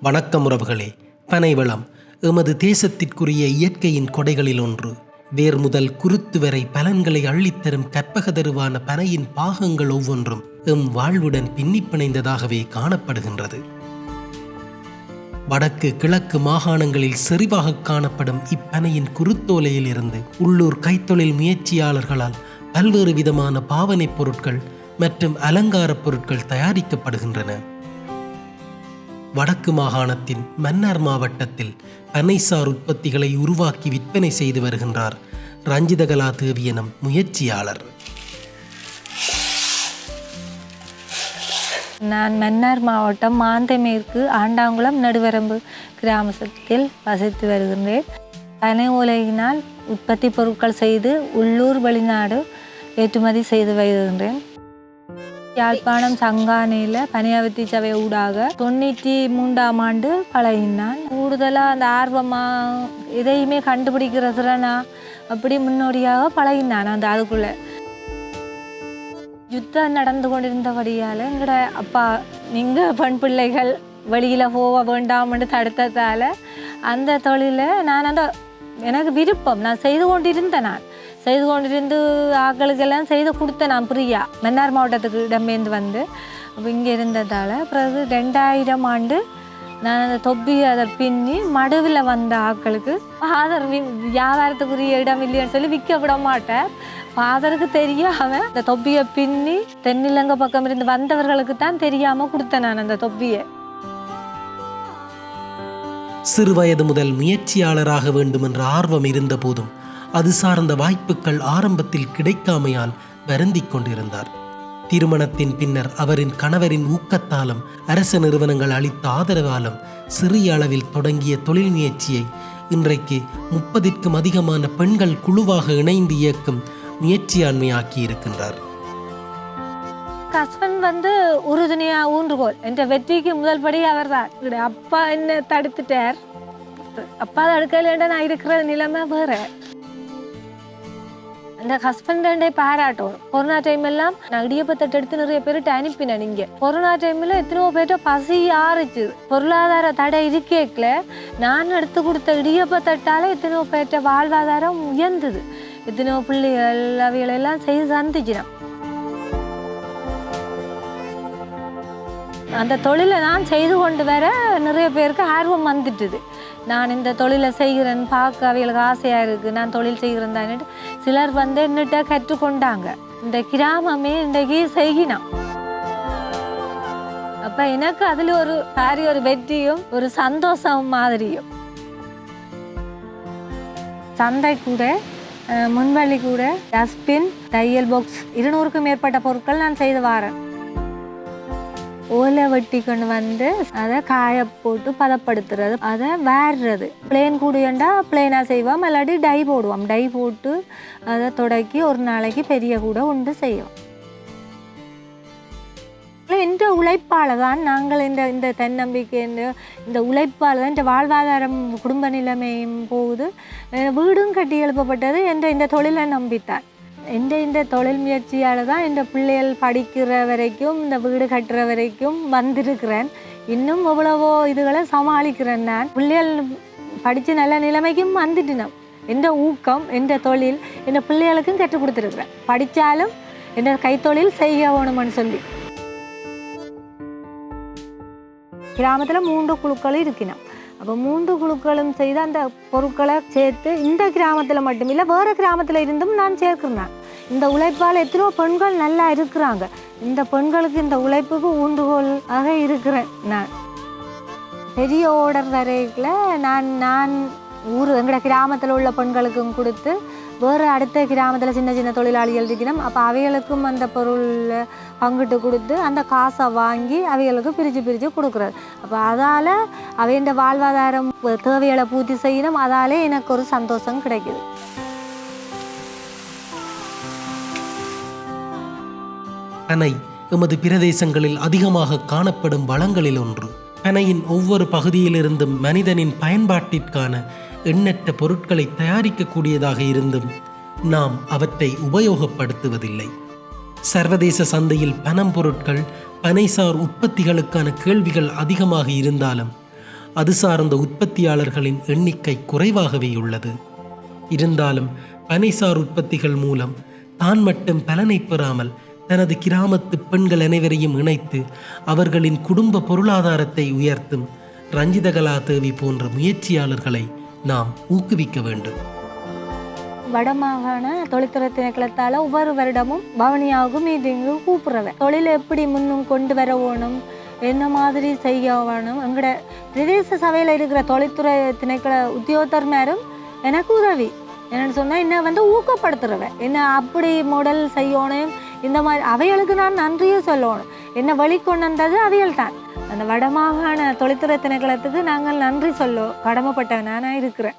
வணக்கம் உறவுகளே. பனைவளம் எமது தேசத்திற்குரிய இயற்கையின் கொடைகளில் ஒன்று. வேர் முதல் குருத்து வரை பலன்களை அள்ளித்தரும் கற்பகதருவான பனையின் பாகங்கள் ஒவ்வொன்றும் எம் வாழ்வுடன் பின்னிப் பிணைந்ததாகவே காணப்படுகின்றது. வடக்கு கிழக்கு மாகாணங்களில் செறிவாக காணப்படும் இப்பனையின் குருத்தோலையில் இருந்து உள்ளூர் கைத்தொழில் முயற்சியாளர்களால் பல்வேறு விதமான பாவனைப் பொருட்கள் மற்றும் அலங்காரப் பொருட்கள் தயாரிக்கப்படுகின்றன. வடக்கு மாகாணத்தின் மன்னார் மாவட்டத்தில் பனைசார் உற்பத்திகளை உருவாக்கி விற்பனை செய்து வருகின்றார் ரஞ்சிதகலா தேவி எனும் முயற்சியாளர். நான் மன்னார் மாவட்டம் மாந்தமேற்கு ஆண்டாங்குளம் நடுவரம்பு கிராமத்தில் வசித்து வருகின்றேன். பனை ஓலையினால் உற்பத்தி பொருட்கள் செய்து உள்ளூர் வெளிநாடு ஏற்றுமதி செய்து வருகின்றேன். யாழ்ப்பாணம் சங்கானையில் பனியாவத்தி சபை ஊடாக தொண்ணூற்றி மூன்றாம் ஆண்டு பழகினான். கூடுதலாக அந்த ஆர்வமாக எதையுமே கண்டுபிடிக்கிறதுடனா அப்படி முன்னோடியாக பழகினான் அந்த அதுக்குள்ளே யுத்தம் நடந்து கொண்டிருந்தபடியால் எங்களோட அப்பா நீங்கள் பெண் பிள்ளைகள் வெளியில் போக வேண்டாம்னு தடுத்ததால் அந்த தொழிலை நான் அந்த எனக்கு விருப்பம். நான் செய்து கொண்டிருந்தேன் நான் செய்து கொண்டிருந்து ஆக்களுக்கெல்லாம் செய்து கொடுத்தேன் நான் பிரியா. மன்னார் மாவட்டத்துக்கு இடமேந்து வந்து அப்போ இங்கே இருந்ததால் பிறகு ரெண்டாயிரம் ஆண்டு நான் அந்த தொப்பி அதை பின்னி மடுவில் வந்த ஆட்களுக்கு ஃபாதர் வியாபாரத்துக்குரிய இடம் இல்லைன்னு சொல்லி விற்க விட மாட்டேன் ஃபாதருக்கு தெரியாம அந்த தொப்பியை பின்னி தென்னிலங்க பக்கம் இருந்து வந்தவர்களுக்கு தான் தெரியாமல் கொடுத்தேன் நான் அந்த தொப்பியை. சிறுவயது முதல் முயற்சியாளராக வேண்டுமென்ற ஆர்வம் இருந்தபோதும் அது சார்ந்த வாய்ப்புகள் ஆரம்பத்தில் கிடைக்காமையால் வருந்திக் கொண்டிருந்தார். திருமணத்தின் பின்னர் அவரின் கணவரின் ஊக்கத்தாலும் அரச நிறுவனங்கள் அளித்த ஆதரவாலும் சிறிய அளவில் தொடங்கிய தொழில் முயற்சியை இன்றைக்கு முப்பதிற்கும் அதிகமான பெண்கள் குழுவாக இணைந்து இயக்கும் முயற்சியாண்மையாக்கி இருக்கின்றார் ஹஸ்பண்ட் வந்து உறுதுணையா ஊன்றுகோல். என்ற வெற்றிக்கு முதல் படி அவர் தான் அப்பா என்ன தடுத்துட்டார். அப்பா தடுக்கலைன்ற நான் இருக்கிற நிலைமை வேற. அந்த ஹஸ்பண்டை பாராட்டும் கொரோனா டைம் எல்லாம் நான் இடியப்பத்தட்டு எடுத்து நிறைய பேர்கிட்ட அனுப்பினேன் இங்கே. கொரோனா டைம்ல எத்தனையோ பேர்ட்ட பசி ஆறுச்சு. பொருளாதார தடை இருக்கேக்கல நான் எடுத்து கொடுத்த இடியப்பத்தட்டால எத்தனையோ பேர்ட்ட வாழ்வாதாரம் உயர்ந்தது. எத்தனையோ பிள்ளைகள் அவைகளெல்லாம் செய்து சந்திச்சினோம் அந்த தொழிலை நான் செய்து கொண்டு வர நிறைய பேருக்கு ஆர்வம் வந்துட்டுது. நான் இந்த தொழிலை செய்கிறேன் பார்க்க அவைகளுக்கு ஆசையாக இருக்குது நான் தொழில் செய்கிறேன் தான்ட்டு சிலர் வந்து என்னட்ட கற்றுக்கொண்டாங்க. இந்த கிராமமே இன்றைக்கு செய்கினான் அப்போ எனக்கு அதில் ஒரு பாரி ஒரு வெற்றியும் ஒரு சந்தோஷம் மாதிரியும். சந்தை கூட முன்வழி கூட டஸ்ட்பின் தையல் பாக்ஸ் இருநூறுக்கும் மேற்பட்ட பொருட்கள் நான் செய்து வாரேன். ஓலை வெட்டி கொண்டு வந்து அதை காய போட்டு பதப்படுத்துறது அதை வேறுறது பிளேன் கூடையண்டா பிளேனாக செய்வோம். இல்லாட்டி டை போடுவோம். டை போட்டு அதை தொடக்கி ஒரு நாளைக்கு பெரிய கூட உண்டு செய்வோம். இந்த உழைப்பால் தான் நாங்கள் இந்த இந்த தன்னம்பிக்கை இந்த இந்த உழைப்பால் தான் இந்த வாழ்வாதாரம் குடும்ப நிலைமையும் போகுது. வீடும் கட்டி எழுப்பப்பட்டது என்ற இந்த தொழிலை நம்பித்தான். எந்த இந்த தொழில் முயற்சியால் தான் இந்த பிள்ளைகள் படிக்கிற வரைக்கும் இந்த வீடு கட்டுற வரைக்கும் வந்திருக்கிறேன். இன்னும் எவ்வளவோ இதுகளை சமாளிக்கிறேன் நான். பிள்ளைகள் படித்து நல்ல நிலைமைக்கும் வந்துட்டினோம் எந்த ஊக்கம் எந்த தொழில் என் பிள்ளைகளுக்கும் கற்றுக் கொடுத்துருக்குறேன். படித்தாலும் என் கைத்தொழில் செய்ய வேணும்னு சொல்லி. கிராமத்தில் மூன்று குழுக்களும் இருக்கணும் அப்போ மூன்று குழுக்களும் செய்து அந்த பொருட்களை சேர்த்து இந்த கிராமத்தில் மட்டும் இல்லை வேறு கிராமத்தில் இருந்தும் நான் சேர்க்கிறேன் இந்த உழைப்பால் எத்தனையோ பெண்கள் நல்லா இருக்கிறாங்க. இந்த பெண்களுக்கு இந்த உழைப்புக்கு ஆக இருக்கிறேன் நான். பெரிய ஓடர் வரையில் நான் நான் ஊர் எங்களோட கிராமத்தில் உள்ள பெண்களுக்கும் கொடுத்து வேறு அடுத்த கிராமத்தில் சின்ன சின்ன தொழிலாளிகள் இருக்கணும் அப்போ அவைகளுக்கும் அந்த பொருள் பங்கிட்டு கொடுத்து அந்த காசை வாங்கி அவைகளுக்கு பிரித்து பிரித்து கொடுக்குறது அப்போ அதால் அவையின் வாழ்வாதாரம் தேவைகளை பூர்த்தி செய்யணும் அதாலே எனக்கு ஒரு சந்தோஷம் கிடைக்குது. பனை எமது பிரதேசங்களில் அதிகமாக காணப்படும் வளங்களில் ஒன்று. பனையின் ஒவ்வொரு பகுதியிலிருந்தும் மனிதனின் பயன்பாட்டிற்கான எண்ணற்ற பொருட்களை தயாரிக்கக்கூடியதாக இருந்தும் நாம் அவற்றை உபயோகப்படுத்துவதில்லை. சர்வதேச சந்தையில் பனம் பொருட்கள் பனைசார் உற்பத்திகளுக்கான கேள்விகள் அதிகமாக இருந்தாலும் அது சார்ந்த உற்பத்தியாளர்களின் எண்ணிக்கை குறைவாகவே உள்ளது. இருந்தாலும் பனைசார் உற்பத்திகள் மூலம் தான் மட்டும் பலனை பெறாமல் தனது கிராமத்து பெண்கள் அனைவரையும் இணைத்து அவர்களின் குடும்ப பொருளாதாரத்தை உயர்த்தும் ரஞ்சிதகலா தேவி போன்ற முயற்சியாளர்களை நாம் ஊக்குவிக்க வேண்டும். வடமாகாண தொழில்துறை திணைக்களத்தால் ஒவ்வொரு வருடமும் பவனியாகும் மீட்டிங்கு கூப்பிடுறவன் தொழிலை எப்படி முன்னும் கொண்டு வர வேணும் என்ன மாதிரி செய்ய வேணும் எங்களோட பிரதேச சபையில் இருக்கிற தொழில்துறை திணைக்கள உத்தியோகத்தர்மாரும் எனக்கு உதவி. என்னென்னு சொன்னால் என்ன வந்து ஊக்கப்படுத்துறவன் என்ன அப்படி மாடல் செய்யணும் இந்த மாதிரி அவைகளுக்கு நான் நன்றியே சொல்லணும். என்ன கொண்டு வந்தது அவைகள் தான் அந்த வடமாகாண தொழில்துறை திணைக்களத்துக்கு நாங்கள் நன்றி சொல்ல கடமைப்பட்டவனாக நான் இருக்கிறேன்.